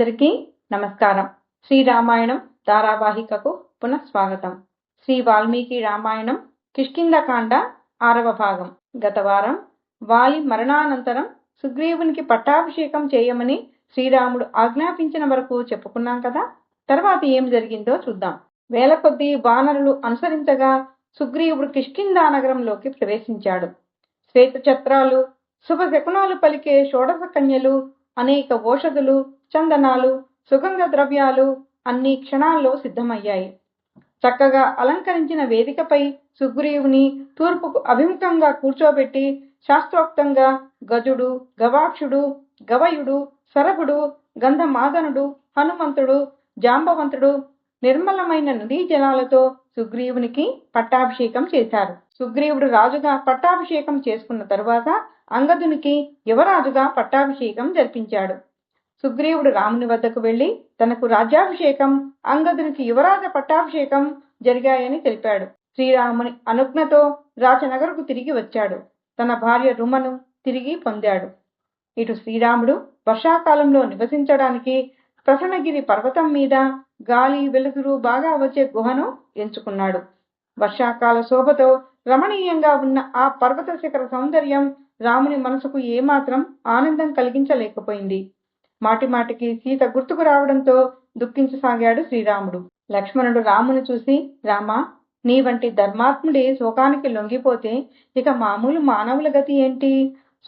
అందరికీ నమస్కారం. శ్రీరామాయణం ధారావాహికకు పునఃస్వాగతం. శ్రీ వాల్మీకి రామాయణం కిష్కిందకాండ ఆరవ భాగం. గత వారం వాలి మరణానంతరం సుగ్రీవునికి పట్టాభిషేకం చేయమని శ్రీరాముడు ఆజ్ఞాపించిన వరకు చెప్పుకున్నాం కదా? తర్వాత ఏం జరిగిందో చూద్దాం. వేల కొద్దీ వానరులు అనుసరించగా సుగ్రీవుడు కిష్కిందా నగరంలోకి ప్రవేశించాడు. శ్వేత ఛత్రాలు శుభ శకునాలు పలికే షోడశ కన్యలు అనేక ఓషధులు చందనాలు సుగంధ ద్రవ్యాలు అన్ని క్షణాల్లో సిద్ధమయ్యాయి. చక్కగా అలంకరించిన వేదికపై సుగ్రీవుని తూర్పుకు అభిముఖంగా కూర్చోబెట్టి శాస్త్రోక్తంగా గజుడు గవాక్షుడు గవయుడు సరభుడు గంధమాదనుడు హనుమంతుడు జాంబవంతుడు నిర్మలమైన నదీ జలాలతో సుగ్రీవునికి పట్టాభిషేకం చేశారు. సుగ్రీవుడు రాజుగా పట్టాభిషేకం చేసుకున్న తరువాత అంగదునికి యువరాజుగా పట్టాభిషేకం జరిపించాడు. సుగ్రీవుడు రాముని వద్దకు వెళ్ళి తనకు రాజ్యాభిషేకం అంగదునికి యువరాజ పట్టాభిషేకం జరిగాయని తెలిపాడు. శ్రీరాముని అనుజ్ఞతో రాజనగరుకు తిరిగి వచ్చాడు. తన భార్య రుమను తిరిగి పొందాడు. ఇటు శ్రీరాముడు వర్షాకాలంలో నివసించడానికి ప్రసన్నగిరి పర్వతం మీద గాలి వెలుతురు బాగా వచ్చే గుహను ఎంచుకున్నాడు. వర్షాకాల శోభతో రమణీయంగా ఉన్న ఆ పర్వత శిఖర సౌందర్యం రాముని మనసుకు ఏమాత్రం ఆనందం కలిగించలేకపోయింది. మాటిమాటికి సీత గుర్తుకు రావడంతో దుఃఖించసాగాడు శ్రీరాముడు. లక్ష్మణుడు రాముని చూసి రామా నీ వంటి ధర్మాత్ముడి శోకానికి లొంగిపోతే ఇక మామూలు మానవుల గతి ఏంటి?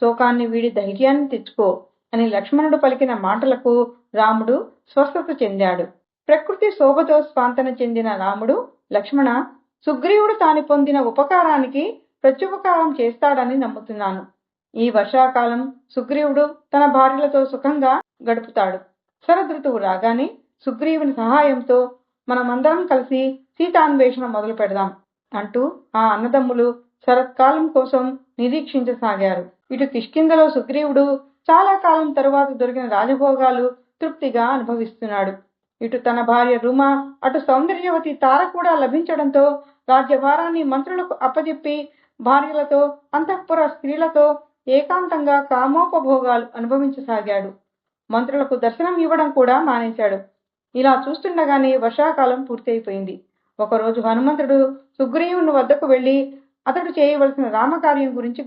శోకాన్ని వీడి ధైర్యాన్ని తెచ్చుకో అని లక్ష్మణుడు పలికిన మాటలకు రాముడు స్వస్థత చెందాడు. ప్రకృతి శోభతో స్వాంతన చెందిన రాముడు లక్ష్మణ సుగ్రీవుడు తాను పొందిన ఉపకారానికి ప్రత్యుపకారం చేస్తాడని నమ్ముతున్నాను. ఈ వర్షాకాలం సుగ్రీవుడు తన భార్యలతో సుఖంగా గడుపుతాడు. శరదృతువు రాగానే సుగ్రీవుని సహాయంతో మనమందరం కలిసి సీతాన్వేషణ మొదలు పెడదాం అంటూ ఆ అన్నదమ్ములు శరత్కాలం కోసం నిరీక్షించసాగారు. ఇటు కిష్కిందలో సుగ్రీవుడు చాలా కాలం తరువాత దొరికిన రాజభోగాలు తృప్తిగా అనుభవిస్తున్నాడు. ఇటు తన భార్య రుమ అటు సౌందర్యవతి తార కూడా లభించడంతో రాజ్యభారాన్ని మంత్రులకు అప్పజెప్పి భార్యలతో అంతఃపుర స్త్రీలతో ఏకాంతంగా కామోపభోగాలు అనుభవించసాగాడు. మంత్రులకు దర్శనం ఇవ్వడం కూడా మానేశాడు. ఇలా చూస్తుండగానే వర్షాకాలం పూర్తయిపోయింది. ఒకరోజు హనుమంతుడు సుగ్రీవుని వద్దకు వెళ్ళి అతడు చేయవలసిన రామకార్యం గురించి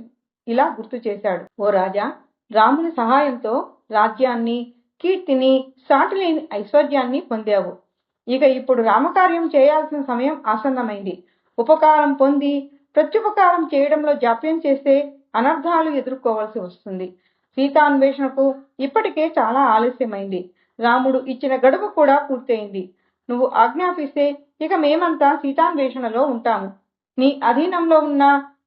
ఇలా గుర్తు చేశాడు. ఓ రాజా రాముని సహాయంతో రాజ్యాన్ని కీర్తిని సాటిలేని ఐశ్వర్యాన్ని పొందావు. ఇక ఇప్పుడు రామకార్యం చేయాల్సిన సమయం ఆసన్నమైంది. ఉపకారం పొంది ప్రత్యుపకారం చేయడంలో జాప్యం చేస్తే అనర్థాలు ఎదుర్కోవాల్సి వస్తుంది. సీతాన్వేషణకు ఇప్పటికే చాలా ఆలస్యమైంది. రాముడు ఇచ్చిన గడువు కూడా పూర్తయింది. నువ్వు ఆజ్ఞాపిస్తే ఇక మేమంతా సీతాన్వేషణలో ఉంటాము. నీ అధీనంలో ఉన్న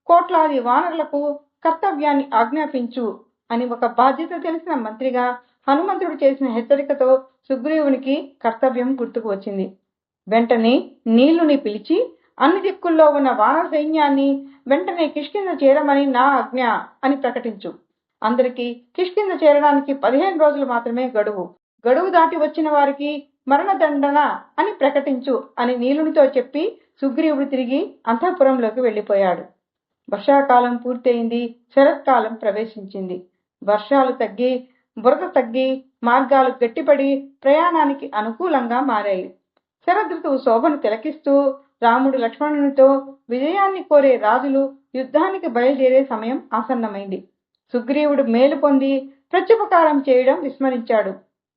కోట్లాది వానరులకు కర్తవ్యాన్ని ఆజ్ఞాపించు అని ఒక బాధ్యత తెలిసిన మంత్రిగా హనుమంతుడు చేసిన హెచ్చరికతో సుగ్రీవునికి కర్తవ్యం గుర్తుకు వచ్చింది. వెంటనే నీలుని పిలిచి అన్ని దిక్కుల్లో ఉన్న వానర సైన్యాన్ని వెంటనే కిష్కింద చేరమని నా ఆజ్ఞ అని ప్రకటించు. అందరికీ కిష్కింద చేరడానికి పదిహేను రోజులు మాత్రమే గడువు. గడువు దాటి వచ్చిన వారికి మరణదండన అని ప్రకటించు అని నీలునితో చెప్పి సుగ్రీవుడు తిరిగి అంతఃపురంలోకి వెళ్ళిపోయాడు. వర్షాకాలం పూర్తయింది శరత్కాలం ప్రవేశించింది. వర్షాలు తగ్గి బురద తగ్గి మార్గాలు గట్టిపడి ప్రయాణానికి అనుకూలంగా మారాయి. శరదృతువు శోభను తిలకిస్తూ రాముడు లక్ష్మణునితో విజయాన్ని కోరే రాజులు యుద్ధానికి బయలుదేరే సమయం ఆసన్నమైంది. సుగ్రీవుడు మేలు పొంది ప్రత్యుపకారం చేయడం విస్మరించాడు.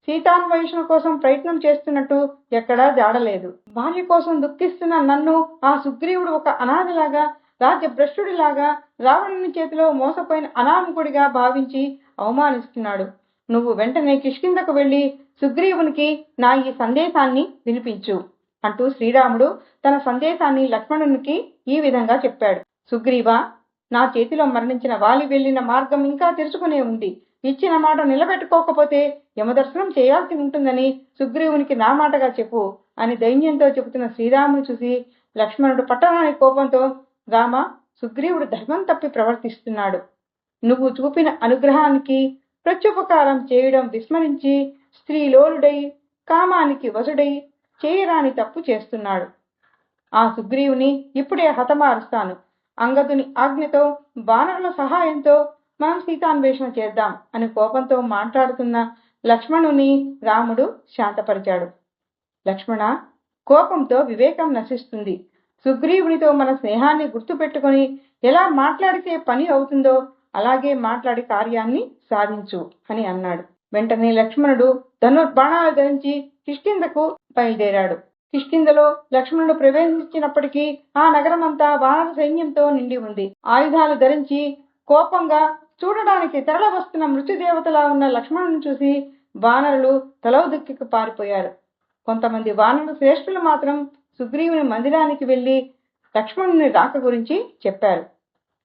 సీతాన్వేషణ కోసం ప్రయత్నం చేస్తున్నట్టు ఎక్కడా జాడలేదు. భార్య కోసం దుఃఖిస్తున్న నన్ను ఆ సుగ్రీవుడు ఒక అనాథలాగా రాజ్యభ్రష్టుడిలాగా రావణుని చేతిలో మోసపోయిన అనామకుడిగా భావించి అవమానిస్తున్నాడు. నువ్వు వెంటనే కిష్కిందకు వెళ్ళి సుగ్రీవునికి నా ఈ సందేశాన్ని వినిపించు అంటూ శ్రీరాముడు తన సందేశాన్ని లక్ష్మణునికి ఈ విధంగా చెప్పాడు. సుగ్రీవ నా చేతిలో మరణించిన వాలి వెళ్ళిన మార్గం ఇంకా తెరుచుకునే ఉంది. ఇచ్చిన మాట నిలబెట్టుకోకపోతే యమదర్శనం చేయాల్సి ఉంటుందని సుగ్రీవునికి నా మాటగా చెప్పు అని దైన్యంతో చెబుతున్న శ్రీరాముని చూసి లక్ష్మణుడు పట్టణానికి కోపంతో రామ సుగ్రీవుడు ధర్మం తప్పి ప్రవర్తిస్తున్నాడు. నువ్వు చూపిన అనుగ్రహానికి ప్రత్యుపకారం చేయడం విస్మరించి స్త్రీలోలుడై కామానికి వసుడై చేయరాని తప్పు చేస్తున్నాడు. ఆ సుగ్రీవుని ఇప్పుడే హతమారుస్తాను. అంగదుని ఆజ్ఞతో బాణరుల సహాయంతో మనం సీతాన్వేషణ చేద్దాం అని కోపంతో మాట్లాడుతున్న లక్ష్మణుని రాముడు శాంతపరిచాడు. లక్ష్మణ కోపంతో వివేకం నశిస్తుంది. సుగ్రీవునితో మన స్నేహాన్ని గుర్తుపెట్టుకొని ఎలా మాట్లాడితే పని అవుతుందో అలాగే మాట్లాడి కార్యాన్ని సాధించు అని అన్నాడు. వెంటనే లక్ష్మణుడు ధనుర్బాణాలు ధరించి కిష్కిందకు బయలుదేరాడు. కిష్కిందలో లక్ష్మణుడు ప్రవేశించినప్పటికీ ఆ నగరమంతా వానర సైన్యంతో నిండి ఉంది. ఆయుధాలు ధరించి కోపంగా చూడడానికి తరల వస్తున్న మృత్యుదేవతలా ఉన్న లక్ష్మణుని చూసి వానరులు తలవ పారిపోయారు. కొంతమంది వానరులు శ్రేష్ఠులు మాత్రం సుగ్రీవుని మందిరానికి వెళ్ళి లక్ష్మణుని రాక గురించి చెప్పారు.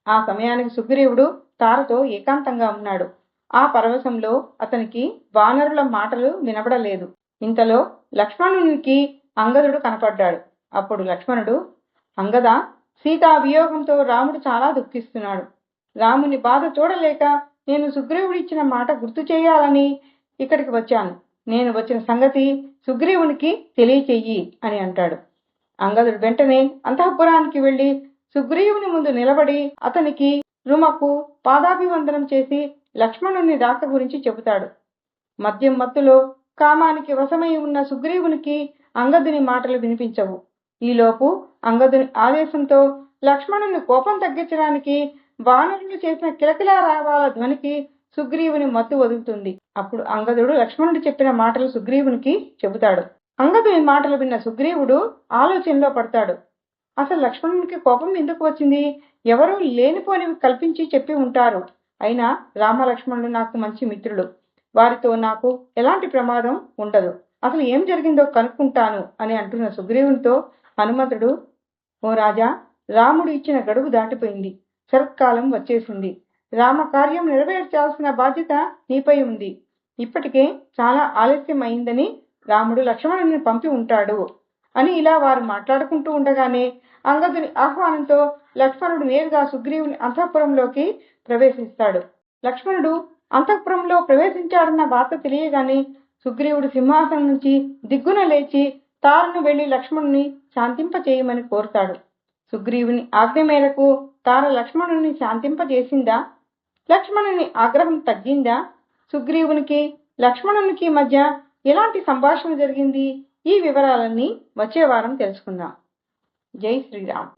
ఆ సమయానికి సుగ్రీవుడు తారతో ఏకాంతంగా ఉన్నాడు. ఆ పరవశంలో అతనికి వానరుల మాటలు వినబడలేదు. ఇంతలో లక్ష్మణునికి అంగదుడు కనపడ్డాడు. అప్పుడు లక్ష్మణుడు అంగద సీతా వియోగంతో రాముడు చాలా దుఃఖిస్తున్నాడు. రాముని బాధ చూడలేక నేను సుగ్రీవుడిచ్చిన మాట గుర్తు చేయాలని ఇక్కడికి వచ్చాను. నేను వచ్చిన సంగతి సుగ్రీవునికి తెలియచెయ్యి అని అంటాడు. అంగదుడు వెంటనే అంతఃపురానికి వెళ్ళి సుగ్రీవుని ముందు నిలబడి అతనికి రుమకు పాదాభివందనం చేసి లక్ష్మణుని రాక గురించి చెబుతాడు. మద్యం మత్తులో కామానికి వశమై ఉన్న సుగ్రీవునికి అంగదుని మాటలు వినిపించవు. ఈలోపు అంగదుని ఆదేశంతో లక్ష్మణుని కోపం తగ్గించడానికి వానరులు చేసిన కిలకిలా రావాల ధ్వనికి సుగ్రీవుని మత్తు వదులుతుంది. అప్పుడు అంగదుడు లక్ష్మణుడు చెప్పిన మాటలు సుగ్రీవునికి చెబుతాడు. అంగదుని మాటలు విన్న సుగ్రీవుడు ఆలోచనలో పడతాడు. అసలు లక్ష్మణునికి కోపం ఎందుకు వచ్చింది? ఎవరూ లేనిపోనివి కల్పించి చెప్పి ఉంటారు. అయినా రామలక్ష్మణులు నాకు మంచి మిత్రులు వారితో నాకు ఎలాంటి ప్రమాదం ఉండదు. అసలు ఏం జరిగిందో కనుక్కుంటాను అని అంటున్న సుగ్రీవునితో హనుమంతుడు ఓ రాజా రాముడు ఇచ్చిన గడువు దాటిపోయింది. శరత్కాలం వచ్చేసింది. రామ కార్యం నెరవేర్చాల్సిన బాధ్యత నీపై ఉంది. ఇప్పటికే చాలా ఆలస్యం అయిందని రాముడు లక్ష్మణుని పంపి ఉంటాడు. అని ఇలా వారు మాట్లాడుకుంటూ ఉండగానే అంగదుని ఆహ్వానంతో లక్ష్మణుడు నేరుగా సుగ్రీవుని అంతఃపురంలోకి ప్రవేశిస్తాడు. లక్ష్మణుడు అంతఃపురంలో ప్రవేశించాడన్న వార్త తెలియగానే సుగ్రీవుడు సింహాసనం నుంచి దిగ్గున లేచి తారను వెళ్ళి లక్ష్మణుని శాంతింపచేయమని కోరుతాడు. సుగ్రీవుని ఆజ్ఞ మేరకు తార లక్ష్మణుని శాంతింపజేసిందా? లక్ష్మణుని ఆగ్రహం తగ్గిందా? సుగ్రీవునికి లక్ష్మణునికి మధ్య ఎలాంటి సంభాషణ జరిగింది? ఈ వివరాలన్నీ వచ్చే వారం తెలుసుకుందాం. జై శ్రీరామ్.